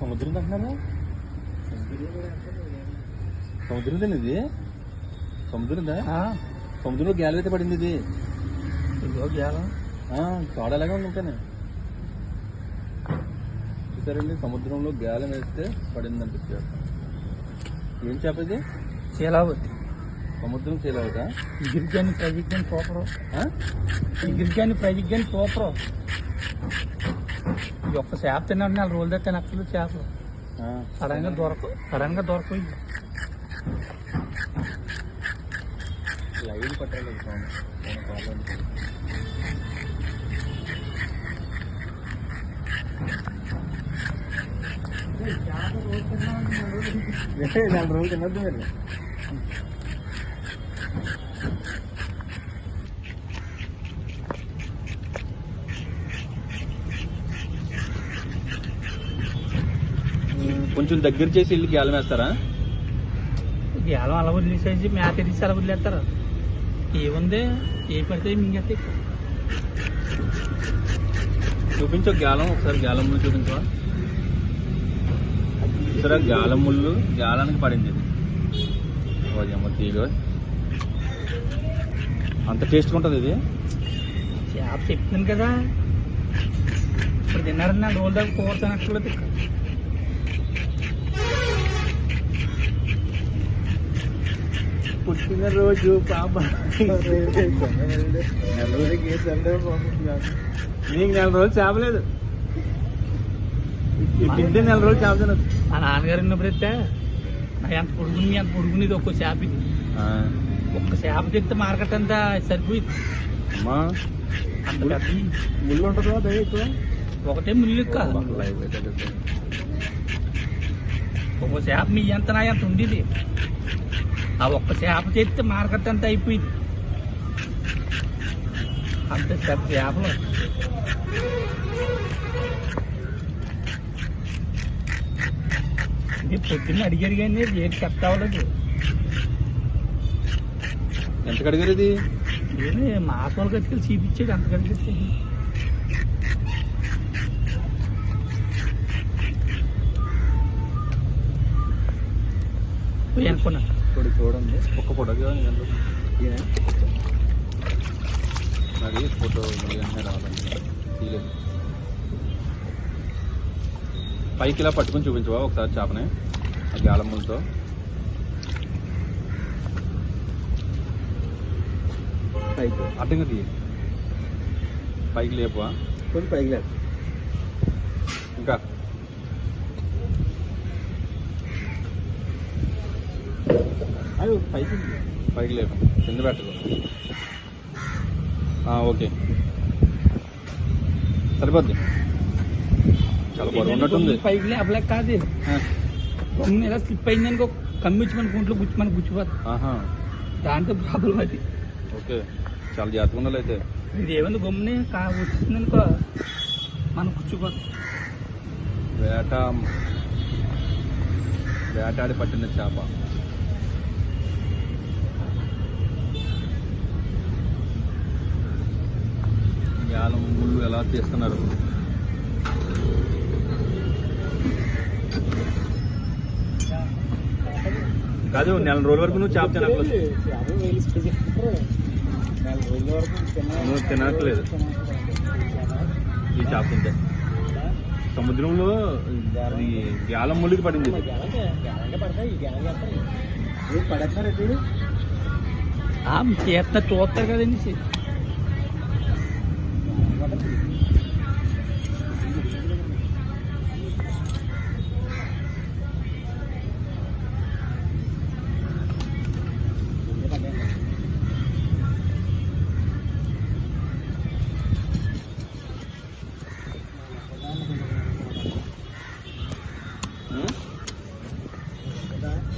సముద్రం అంటున్నారా సముద్రం ఇది? సముద్రందా? సముద్రంలో గ్యాల అయితే పడింది ఇది. ఇదిగో గ్యాలం? ఎలాగా ఉంది ఇంకానే? చూసారండి సముద్రంలో గ్యాలం వేస్తే పడింది అనిపించారు ఏం చేప ఇది? శీలావతి సముద్రం చేయలేవుగా గిరిజాని ప్రజిజ్ఞాని పోపరు గిరిజాని ప్రజిజ్ఞాని పోపరు ఈ ఒక్క చేప తిన్నాడు నాలుగు రోజులు తెస్తే నక్కలు చేపలు. సడన్గా దొరక సడన్గా దొరకవు ఇవి. లైవ్ పట్టాలి సౌండ్ మన కాళ్ళు అనుకోండి. ఏ, నాలుగు రోజులు తినొద్దు మీరు. కొంచెం దగ్గర చేసి ఇల్లు గ్యాలం వేస్తారా? గేలం అలా వదిలేసేసి మేత తీసి అలా వదిలేస్తారు. ఏముంది? ఏ పడితే మింగేస్తే చూపించు గ్యాలం ఒకసారి గ్యాలం ముళ్ళు చూపించవా? చూసారా గ్యాలం ముళ్ళు గ్యాలానికి పడింది. తీగ. అంత టేస్ట్గా ఉంటుంది ఇది? చేప చెప్తున్నాను కదా. ఇప్పుడు తిన్నాడు నాలుగు రోజుల దాకా కోరుతానట్లు తిక్క పుట్టిన రోజు పాప నీకు నెల రోజులు చేపలేదు. తింటే నెల రోజులు చేప తినదు మా నాన్నగారు ఉన్నప్పుడు అయితే నా ఎంత పొడుగుని ఎంత పొడుగుని ఇది ఒక్క చేప ఇది. ఒక్క చేప తెస్తే మార్కెట్ అంతా సరిపోయింది. అంత పెద్ద ముళ్ళు ఉంటుందా దయ ఎక్కువ? ఒకటే ముళ్ళు కాదు. ఒక్క చేప మీ ఎంత నా ఎంత ఉండేది. ఆ ఒక్క చేప చేస్తే మార్కెట్ అంతా అయిపోయింది. అంత పెద్ద చేపలు. ఇది పొద్దున్న అడిగారు కానీ రేటు కట్ అవ్వలేదు ఎంత కడిగారు ఇది? ఏమి మాసోలు కట్టుకెళ్ళి చూపించాడు అంత కట్టుకెళ్ళి పోయి అనుకున్నా. ఇప్పుడు చూడండి. ఒక్క ఫోటో అది ఫోటో వెంటనే రావాలండి. తీయలేదు. పైకి ఇలా పట్టుకొని చూపించవా ఒకసారి చేపని? ఆ గాలమ్మలతో పైకి. అడ్డంగా తీయ. పైకి లేపవా? కొంచెం పైకి లేదు ఇంకా. అది పైకి పైకి లేపు కింద పెట్టదు ఆ, ఓకే. సరిపోద్ది. చాలా బరువు ఉన్నట్టుంది. పైకి లేపలేక కాదు కొమ్మి ఇలా స్లిప్ అయింది అనుకో కమ్మించి మన గుంట్లో గుచ్చి మనకు గుచ్చిపోతుంది దాంతో ప్రాబ్లం అది. ఓకే. చాలా జాగ్రత్తగా ఉండాలి అయితే. ఇది ఏముంది గమ్ముని వచ్చింది అనుకో మనం గుచ్చిపోతుంది వేట వేటాడి పట్టిన చేప. యాలం ముళ్ళు ఎలా తీస్తున్నారు కాదు నెల రోజుల వరకు నువ్వు చేప తినట్లేదు. నువ్వు తినట్లేదు. ఈ చేప తింటే. సముద్రంలో అది గాలం ముళ్ళుకి పడింది ఇది. ఆ, చేస్తా చూస్తారు కదండి.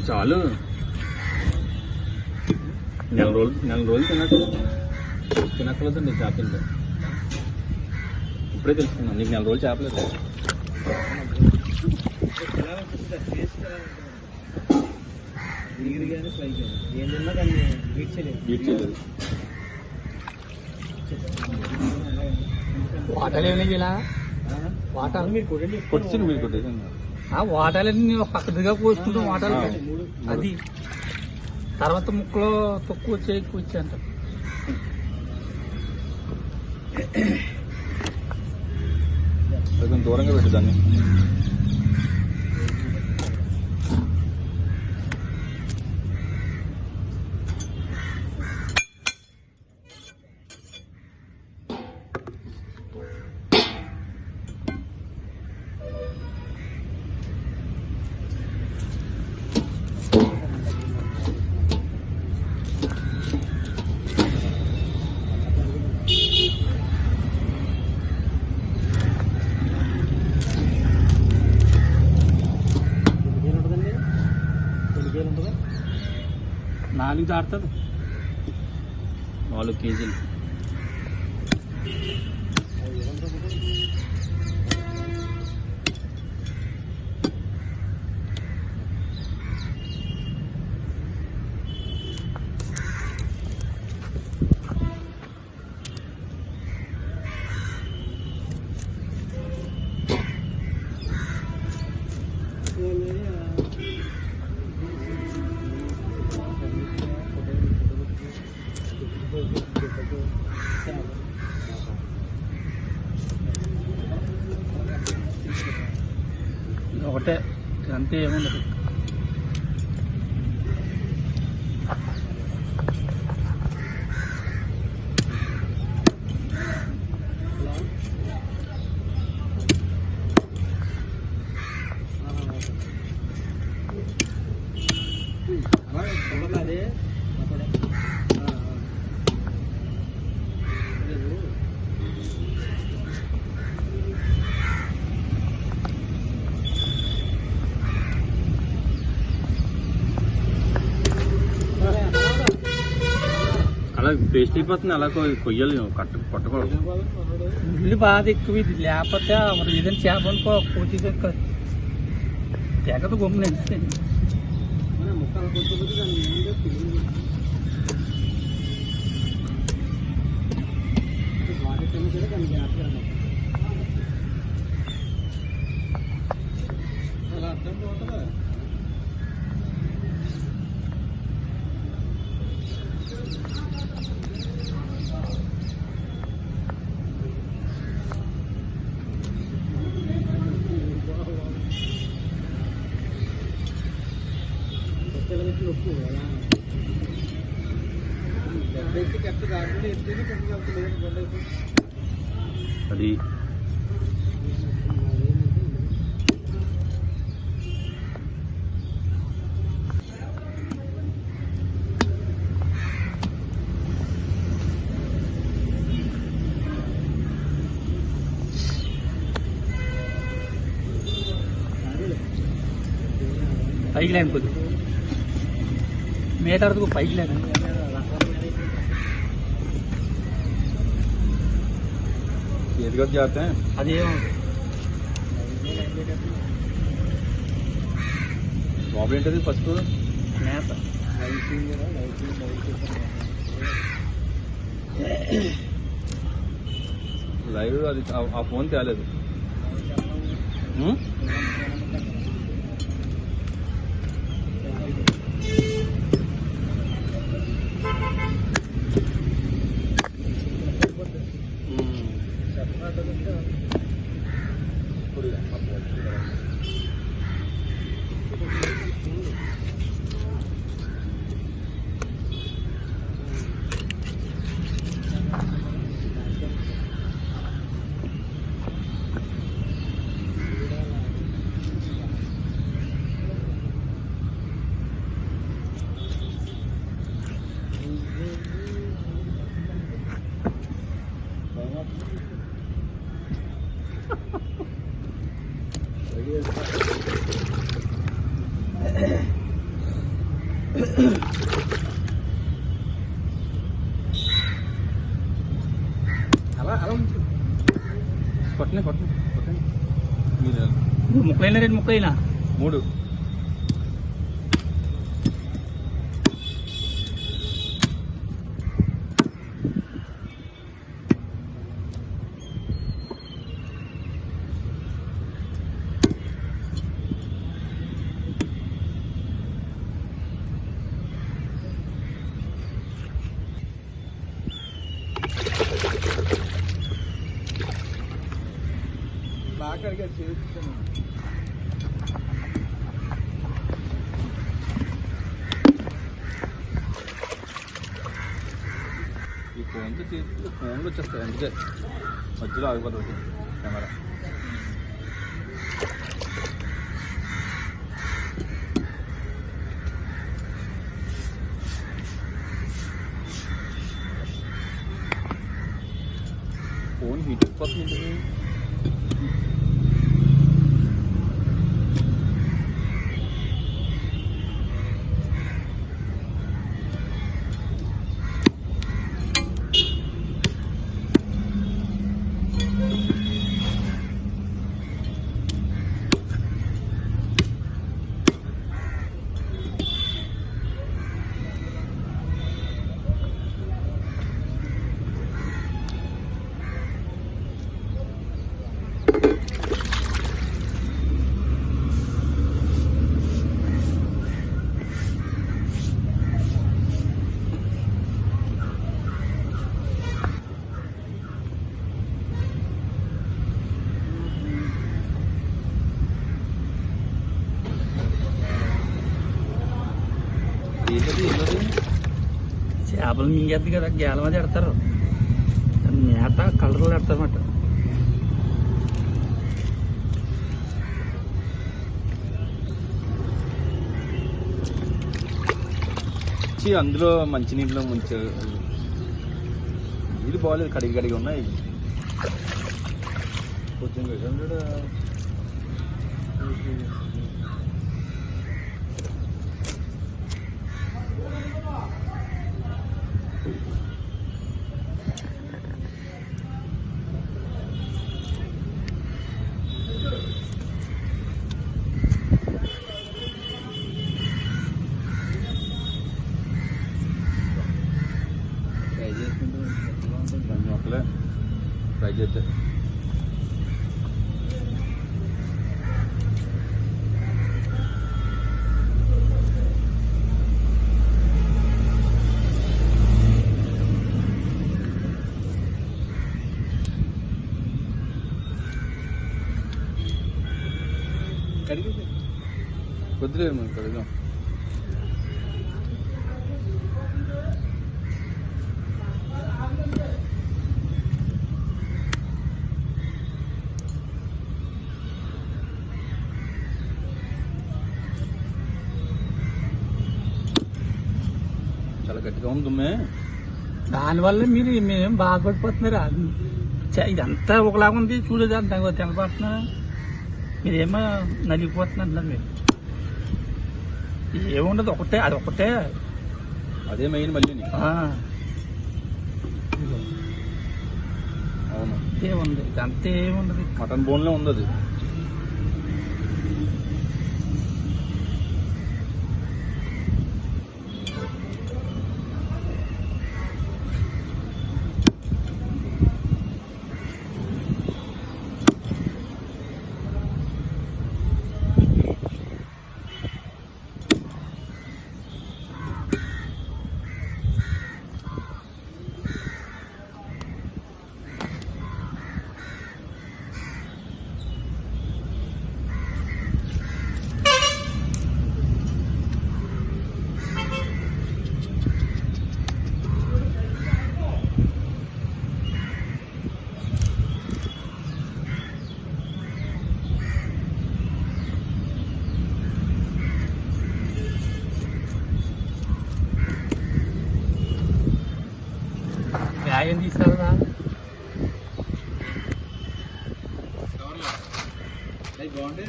చాలు నెల రోజులు నెల రోజులు తినక్కలేదు తినక్కలేదండి చేపలు ఇప్పుడే తెలుసుకున్నాను. నీకు నెల రోజులు చేపలేదు. బీట్ చేయలేదు. వాటాలు ఏమైనా ఇలా వాటాలు మీరు మీరు ఆ వాటాలన్నీ పక్కదిగా పోసుకుంటాం వాటాలు అది. తర్వాత ముక్కలో తక్కువ వచ్చే ఎక్కువ వచ్చే అంట కొంచెం దూరంగా పెట్టు దాన్ని నాలుగు దాడుతుంది నాలుగు కేజీలు ఏముండదు. అలా పేస్ట్ అయిపోతుంది అలా కొ- కొయ్యాలి కట్ట కొట్టకూడదు ముళ్ళు బాగా ఎక్కువ ఇది లేకపోతే మరి ఏదైనా చేప అనుకో పోటీ తెగదు గమ్మున అది పైకి లేని కొద్ది. మీటర్కు పైకి లేని ఎదిగొద్దు జాగ్రత్త అదేమో లోపల ఏంటది ఫస్ట్ మేత లైవ్ అది ఆ- ఆ ఫోన్ తేలేదు. 会了。ఎంత ఫోన్తో చేస్తే ఫోన్లో వచ్చేస్తాయి అందుకే మధ్యలో ఆగిపోతుంది కెమెరా ఫోన్ హీట్ అయిపోతుంది ఏంటది ఏంటది చేపలు మింగేద్ది కదా గేల మీద పెడతారు మేత కలర్లు పెడతారన్నమాట ఛీ, అందులో మంచినీటిలో ముంచారు ఇది బాగాలేదు కడిగి కడిగి ఉన్నాయి. కొంచెం కొద్దిలేదు మనం చాలా గట్టిగా దానివల్ల మీరు మేము బాధపడిపోతున్నారు? ఇదంతా ఒకలాగా ఉంది చూడదు అంత మీరేమో నలిగిపోతున్నారు మీరు. ఏముండదు ఒకటే అది ఒకటే. అదే మెయిన్ మళ్ళీ అవును. ఇదే ఉంది ఇదంతా ఏముండదు. మటన్ బోన్లో ఉంది అది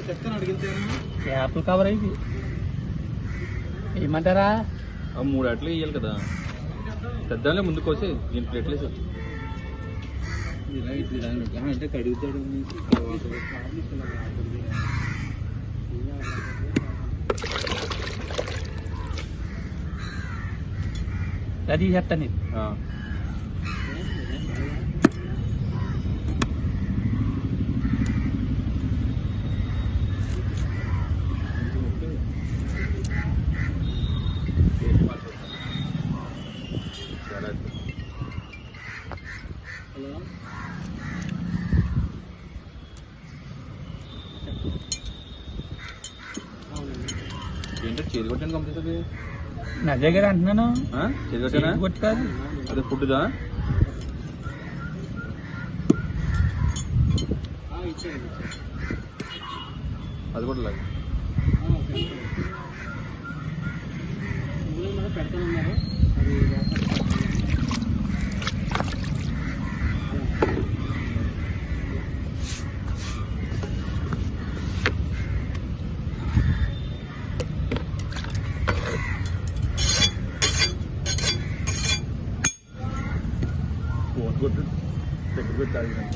చేపలు కవర్ అయింది ఏమంటారా? ఆ మూడు అట్లు వేయాలి కదా. పెద్దాలే ముందు కోసి దీని ప్లేట్లు వేసి అంటే కడుగుతాడు అది చెప్తాను ఏంటంటే చేతి కొట్టాను కంప్లీట్ నా దగ్గర అంటున్నాను? చేతి కొట్టానా? కొట్టు కాదు అదే ఫుడ్దా? అది కూడా లాగా. ఫోన్ కొట్టు దగ్గర కొట్టి ఆగినాను. కత్తి. ఆ? ఇప్పుడు రోజు మనం డబ్బులు అడుగుతాం.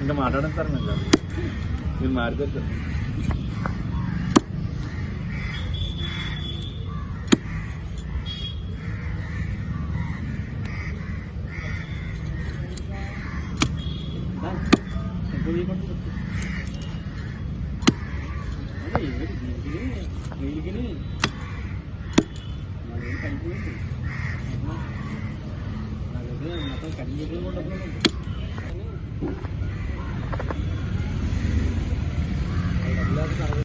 ఇంకా మాట్లాడండి సార్ నాకు కాదు. మీరు మాట్లాడారు